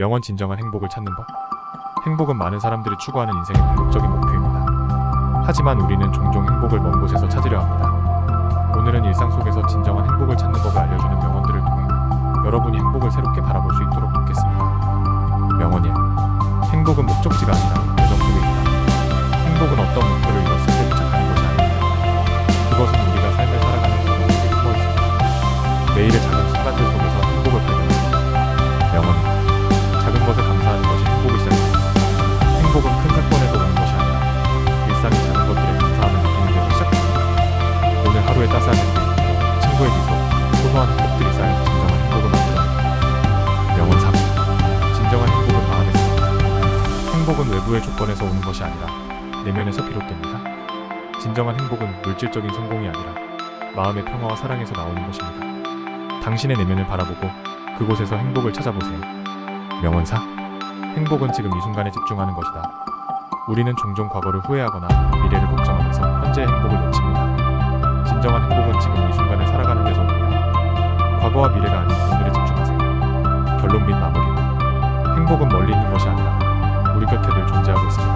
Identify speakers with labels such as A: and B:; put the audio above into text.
A: 명언 진정한 행복을 찾는 법. 행복은 많은 사람들이 추구하는 인생의 궁극적인 목표입니다. 하지만 우리는 종종 행복을 먼 곳에서 찾으려 합니다. 오늘은 일상 속에서 진정한 행복을 찾는 법을 알려주는 명언들을 통해 여러분이 행복을 새롭게 바라볼 수 있도록 돕겠습니다. 명언 1. 행복은 목적지가 아니라 과정 속에 있다. 행복은 어떤 목표를 이뤘을 때 도착하는 것이 아닙니다. 그것은 우리가 삶을 살아가는 과정 속에 숨어 있습니다. 매일의 작은 순간들 속 햇빛, 친구의 미소, 소소한 행복들이 쌓여 진정한 행복을 만들어냅니다. 명언 3. 진정한 행복은 마음에서. 행복은 외부의 조건에서 오는 것이 아니라 내면에서 비롯됩니다. 진정한 행복은 물질적인 성공이 아니라 마음의 평화와 사랑에서 나오는 것입니다. 당신의 내면을 바라보고 그곳에서 행복을 찾아보세요. 명언 4. 행복은 지금 이 순간에 집중하는 것이다. 우리는 종종 과거를 후회하거나 미래를 걱정하면서 현재의 행복을 놓칩니다. 진정한 행복은 지금 이 순간을 살아가는 데서 옵니다. 과거와 미래가 아닌 오늘에 집중하세요. 결론 및 마무리. 행복은 멀리 있는 것이 아니라 우리 곁에 늘 존재하고 있습니다.